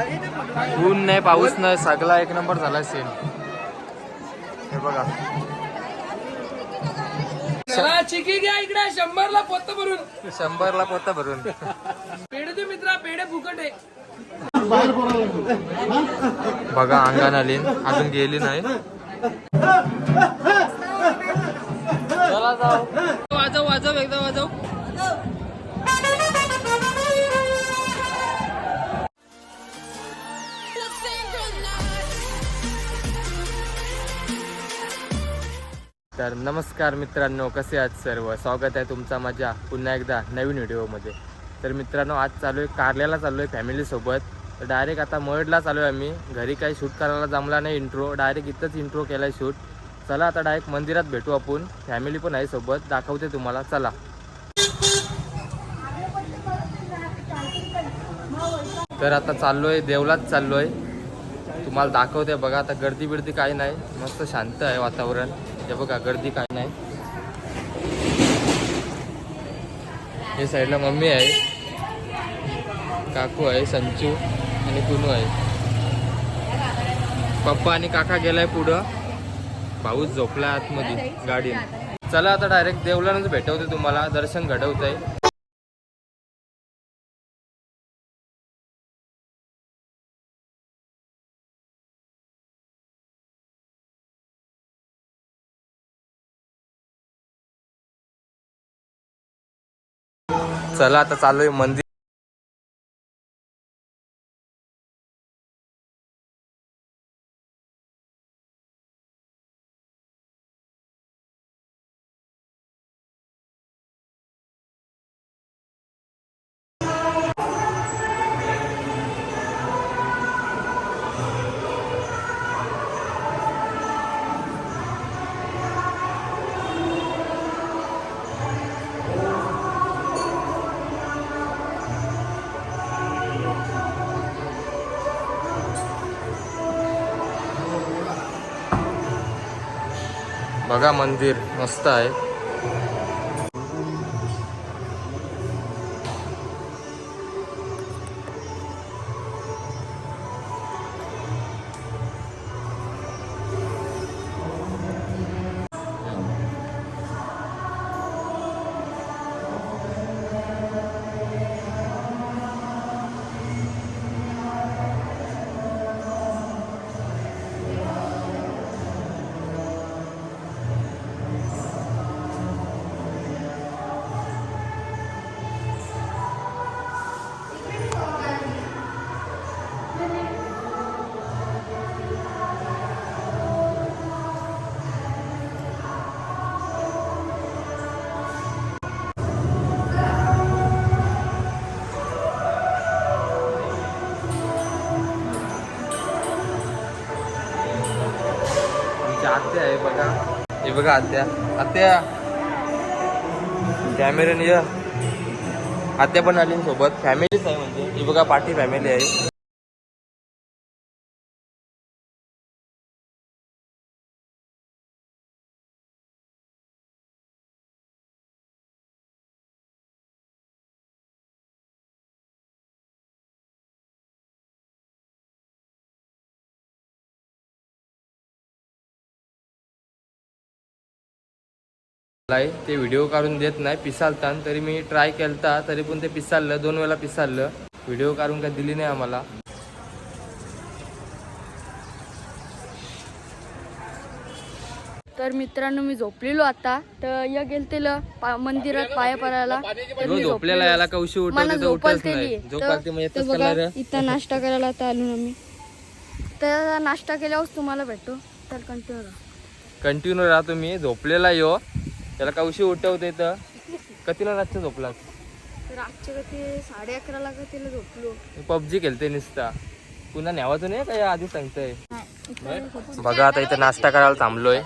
ऊन नाही पाऊस नाही सगळा एक नंबर झाला सीन हे बघा. चला चिकी घ्या इकडे शंभरला पोत भरून. शंभरला पोता भरून. पेढे दे मित्रा पेढे फुकट आहे. बघा अंगण आली अजून गेली नाही. तर नमस्कार मित्रांनो कसे आहात सर्व? स्वागत आहे तुमचा माझ्या पुन्हा एकदा नवीन व्हिडिओमध्ये. तर मित्रांनो आज चालू आहे कारल्याला चालू आहे फॅमिलीसोबत तर डायरेक्ट आता मर्डला चालू आहे आम्ही. घरी काही शूट करायला जमला नाही इंट्रो डायरेक्ट इथंच इंट्रो केला आहे शूट चला आता डायरेक्ट मंदिरात भेटू आपण. फॅमिली पण आहे सोबत. दाखवते तुम्हाला. चला. तर आता चाललो आहे देवलाच चाललो आहे. तुम्हाला दाखवते बघा. आता गर्दी बिर्दी काही नाही. मस्त शांत आहे वातावरण. हे बघा गर्दी काय नाही. हे साईडला मम्मी आहे काकू आहे संचू आणि कुनू आहे. पप्पा आणि काका गेलाय पुढं. पाऊस झोपला आतमध्ये गाडी चला आता डायरेक्ट देवलानच भेटवते तुम्हाला दर्शन घडवत आहे चला आता चालू आहे मंदिर. बघा मंदिर मस्त आहे. आत्या आहे बघा. हे बघा आत्या. आत्या. कॅमेऱ्याने आत्या पण आली सोबत. फॅमिलीच आहे म्हणजे. ही बघा पाठी फॅमिली आहे. ते व्हिडिओ काढून देत नाही. पिसालतान. तरी मी ट्राय केलता. तरी पण ते पिसाललं. दोन वेळा पिसाललं. व्हिडिओ काढून काय दिली नाही आम्हाला. तर मित्रांनो मी झोपलेलो आता. तर या गेलतेलं मंदिरात पाया पडायला. झोपलेला याला कौशी कलर. इथं नाश्ता करायला आता आलो ना मी. तर नाश्ता केल्यावर तुम्हाला भेटतो तर कंटिन्यू कंटिन्यू राहतो मी. झोपलेला यो. त्याला कौशी उठवते तर कतीला रातचं झोपला तर आजच्या कधी साडे अकराला का तिला झोपलो. पबजी खेळते निसता. पुन्हा न्यावाचं नाही काय आधी सांगतोय? बघा आता इथं नाश्ता करायला थांबलोय.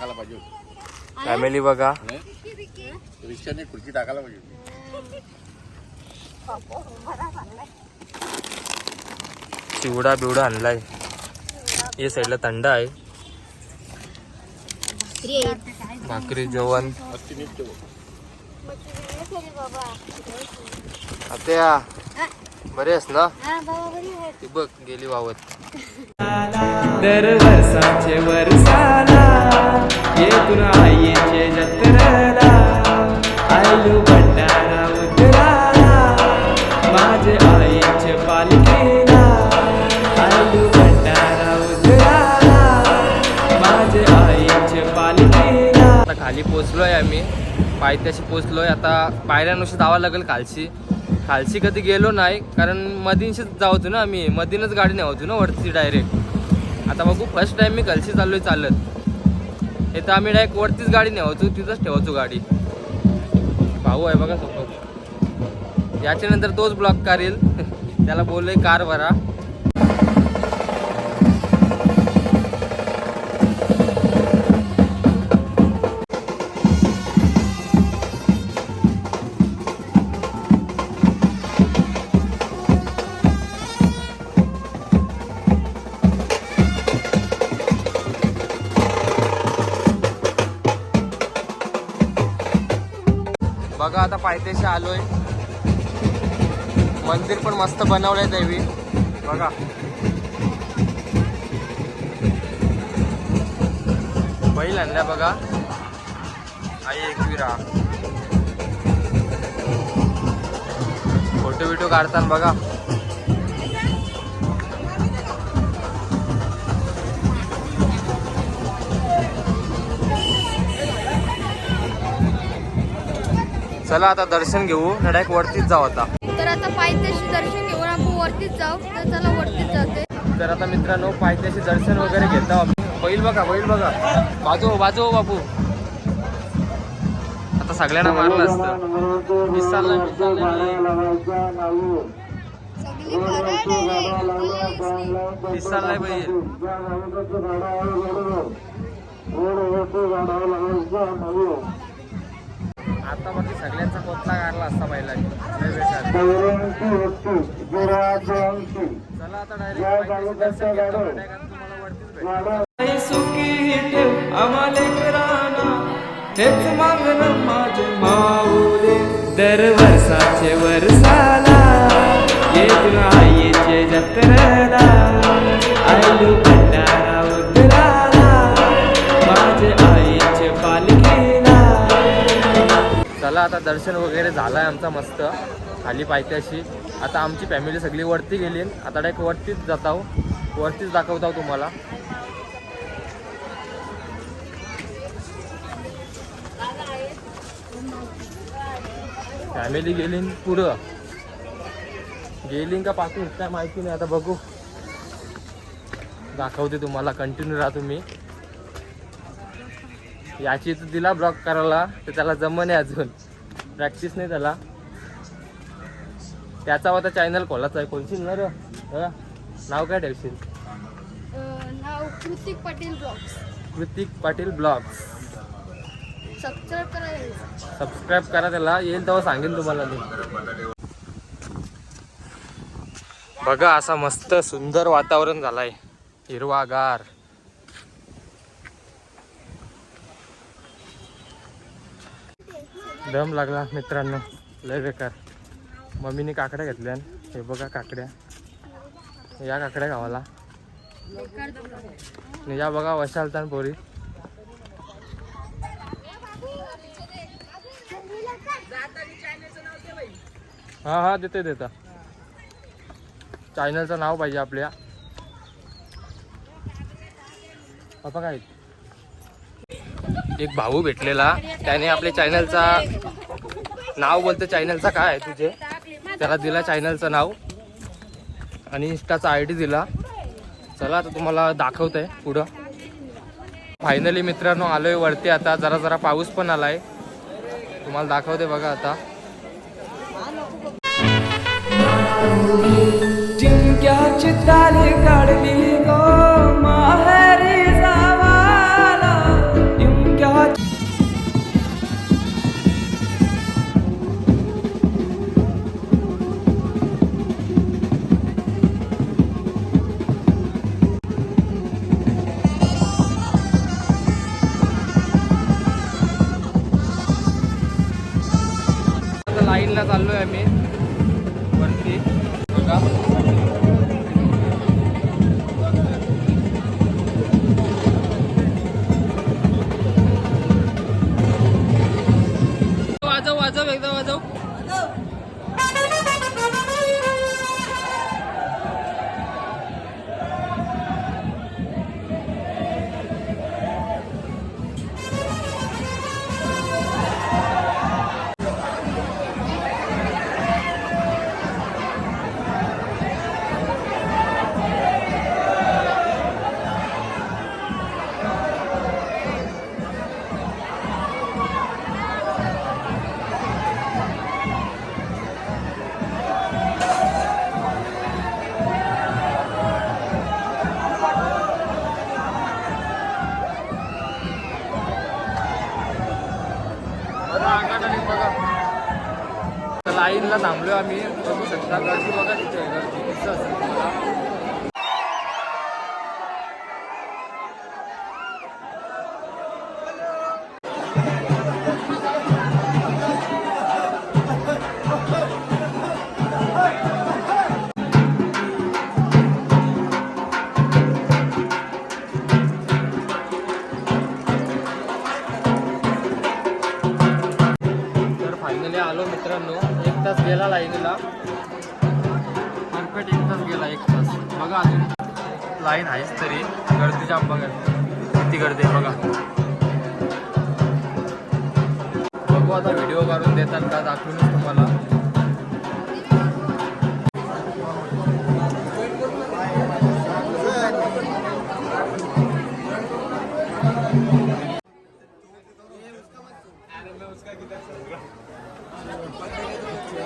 फॅमिली बघा. रिक्षाने खुर्ची टाकायला पाहिजे चिवडा बिवडा आणलाय. या साईडला थंड आहे. भाकरी जेवण. आत्या बरे आहेस ना? ती बघ गेली वावत. दरवर्षाचे वर्षाला येतून आई पोचलो आहे आम्ही. पायथ्याशी आहे आता पायऱ्यानुसार जावं लागेल खालशी. खालशी कधी गेलो नाही कारण मधीनशीच जावतो ना आम्ही. मधीनच गाडी नेवतो ना वरती डायरेक्ट आता बघू फर्स्ट टाईम मी खालशी आहे चालत. इथं आम्ही डायरेक्ट वरतीच गाडी नेवतो तिथंच ठेवतो गाडी. भाऊ आहे बघा सोबत. याच्यानंतर तोच ब्लॉक करेल त्याला बोलले कार भरा. बघा आता पायथ्याशी आलोय. मंदिर पण मस्त बनवलंय देवी. बघा. बैल आणल्या बघा. आई एकविरा फोटो बिटो काढताना बघा. चला आता दर्शन घेऊ. डायरेक्ट वरतीच जाऊ आता. तर आता पायथ्याशी दर्शन घेऊन आपण वरतीच जाऊ. तर चला वरतीच जाते. तर आता मित्रांनो पायथ्याशी दर्शन वगैरे घेता बैल बघा बैल बघा. बाजू बाजू हो बापू. आता सगळ्यांना मारलं असतं. आता मग सगळ्यांचा कोतला काढला असता. चला आता डायरेक्ट. सुखी ठेव आम्हाला कराना हेच मागणं माझे माऊले. दरवर्षाचे वर्षाला येथून आईचे जत्रेला. आता दर्शन वगैरे झालं आहे आमचा मस्त. खाली पायथ्याशी. आता आमची फॅमिली सगळी वरती गेली. आता डायरेक्ट वरतीच जात आहो वरतीच दाखवत आहो तुम्हाला. फॅमिली गेली पुढं. गेली का पाठी काय माहिती नाही. आता बघू. दाखवते तुम्हाला. कंटिन्यू राहा तुम्ही. याची तर दिला ब्लॉक करायला. तर त्याला जमणे अजून. प्रॅक्टिस नाही त्याला त्याचा होता चॅनल खोलाचा आहे. खोलशील ना रे? नाव काय ठेवशील? नाव Krutik Patil blogs. Krutik Patil blogs. Subscribe करायला सबस्क्राईब करा त्याला. येईल तेव्हा सांगेन तुम्हाला मी. बघा असा मस्त सुंदर वातावरण झालाय. हिरवागार. दम लागला मित्रांनो. लय बेकार. मम्मीने काकड्या घेतल्या हे बघा काकड्या. या काकड्या गावाला. या बघा वशालतान पोरी. हा हा देते देता. चॅनलचं नाव पाहिजे आपल्या. पप्पा काय एक भाऊ भेटलेला. त्याने आपल्या चॅनलचा नाव बोलतं चॅनलचा काय आहे तुझे? त्याला दिला चॅनलचं नाव. आणि इंस्टाचा आय डी दिला. चला आता तुम्हाला दाखवत आहे पुढं. फायनली मित्रांनो आलो आहे वरती आता. जरा जरा पाऊस पण आला आहे तुम्हाला दाखवते बघा आता. जिंक्याची ताली काढली. आम्ही बघू शकता गर्दी बघा सारखा दाखवूनच तुम्हाला.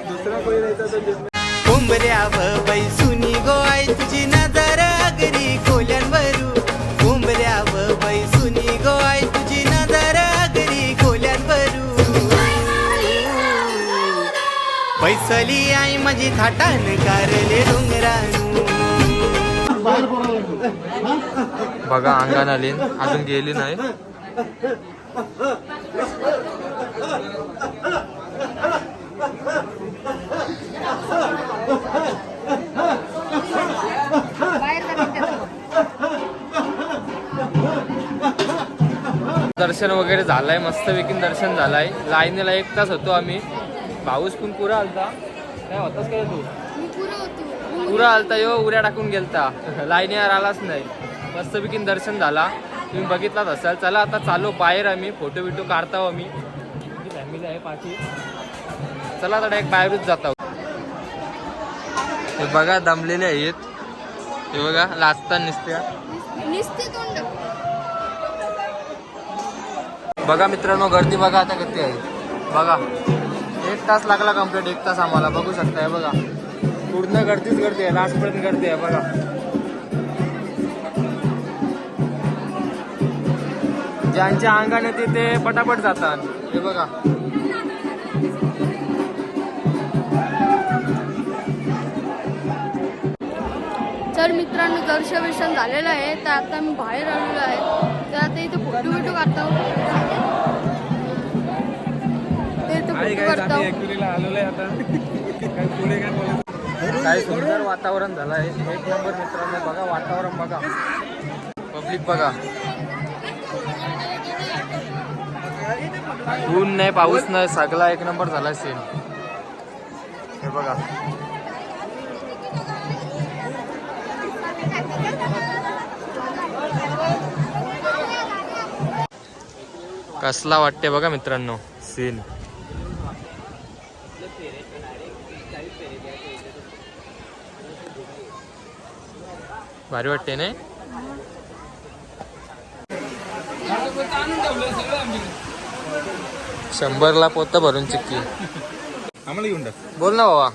दुसरा कोणी नाही तर माझी थाटान कारले डोंगरानू। बघा अंगान आली. अजून गेली नाही. दर्शन वगैरे झालंय मस्त विकीन दर्शन झालंय. लाईनीला एक तास होतो आम्ही. पाऊस पण पुरा आलता. काय होताच काय तू? पुरं होतो. पुरा आलता यो उड्या टाकून गेलता. लाईनीवर आलाच नाही. मस्त विकीन दर्शन झाला. तुम्ही बघितलाच असाल. चला आता चालू बाहेर आम्ही. फोटो बिटो काढताव आम्ही. फॅमिली आहे पाठी. चला आता डायरेक्ट बाहेरच जाता हे बघा दमलेले आहेत. हे बघा लाजता निसत्या. बघा मित्रांनो गर्दी बघा आता किती आहे. बघा. एक तास लागला कंप्लीट एक तास आम्हाला. बघू शकताय बघा. पूर्ण गर्दीच गर्दी आहे लास्टपर्यंत गर्दी आहे बघा. ज्यांच्या अंगाने ते ते पटापट जातात हे बघा. तर मित्रांनो दर्शवेशन झालेलं आहे तर आता मी बाहेर आलेलो आहे. तर आता इथे फोटो बिटो काढतो. काय सुंदर वातावरण झालं आहे एक नंबर मित्रांनो बघा वातावरण बघा. पब्लिक बघा. ऊन नाही पाऊस नाही सगळा एक नंबर झाला सीन हे बघा. कसला वाटते बघा मित्रांनो सीन भारी वाटते नाही शंभरला पोतं भरून चिक्की. आम्हाला घेऊन टाक. बोल ना बाबा.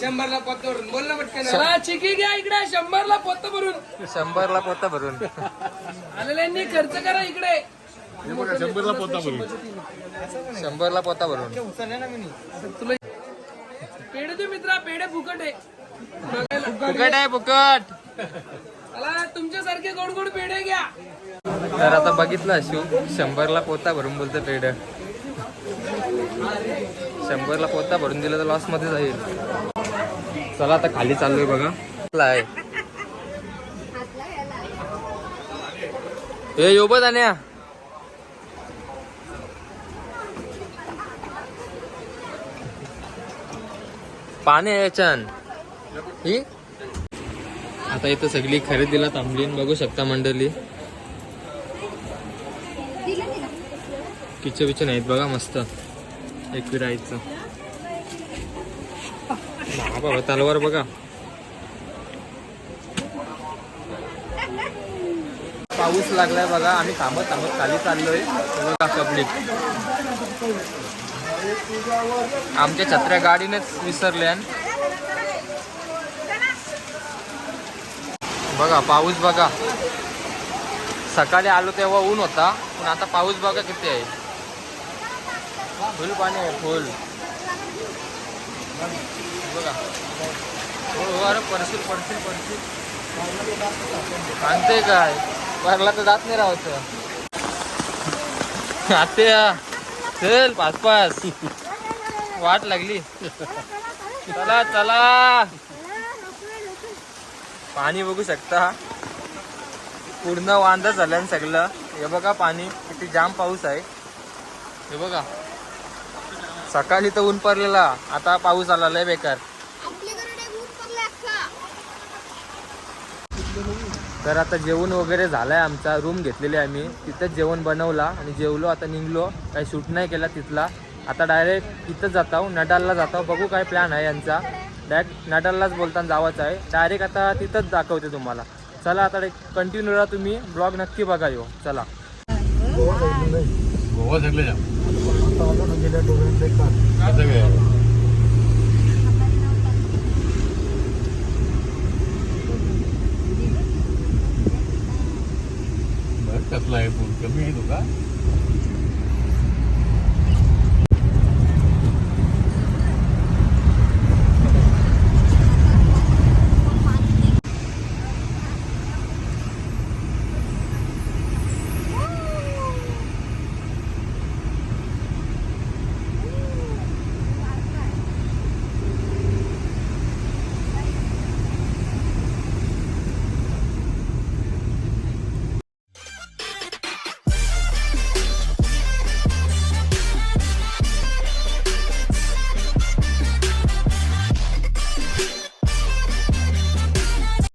शंभरला पोत भरून. बोल ना पटकन. चिकी घ्या इकडे. शंभरला पोत भरून. शंभरला पोतं भरून. आलेल्यांनी खर्च करा इकडे. शंभरला पोता बोलू शंभरला पोता भरून. तुला पेढे दे मित्रा पेढे फुकट आहे. फुकट आहे फुकट. तुमच्यासारखे गोड गोड पेढे घ्या. तर आता बघितलं शिव शंभरला पोता भरून बोलतो पेड शंभरला पोता भरून दिलं तर लॉसमध्ये जाईल चला आता खाली चाललोय बघा. आहे. हे योब जाण्या पाणी आहे याच्यान ही? आता इथं सगळी खरेदीला थांबली बघू शकता मंडळी. किचन बिचन आहेत बघा मस्त. एकविरायचं बाबा तलवार बघा. पाऊस लागलाय बघा. आम्ही थांबत थांबत खाली चाललोय. बघा पब्लिक आमच्या छत्र्या गाडीनेच विसरल्या बघा पाऊस बघा. सकाळी आलो तेव्हा ऊन होता पण आता पाऊस बघा किती आहे. फुल पाणी आहे फुल. बघा. हो हो अरे पडशील पडशील पडशील. आणते काय? भरला तर जात नाही राहत आत्या चल पाच पाच वाट लागली. चला चला. पाणी बघू शकता. पूर्ण वांदा झालं सगळं. हे बघा पाणी किती जाम पाऊस आहे. हे बघा. सकाळी तर ऊन पडलेला आता पाऊस आला लय बेकार. तर आता जेवण वगैरे झालंय आमचा. रूम घेतलेली आम्ही. तिथंच जेवण बनवला आणि जेवलो आता निघलो. काही शूट नाही केला तिथला. आता डायरेक्ट इथंच जातो नडालला जातो बघू काय प्लॅन आहे यांचा. डायरेक्ट नडाललाच बोलताना जावाचं आहे. डायरेक्ट आता तिथंच दाखवते तुम्हाला. चला आता कंटिन्यू राहा तुम्ही ब्लॉग नक्की बघा येऊ चला. गोवा सगळे बरं कसला आहे पूल कमी आहे तुका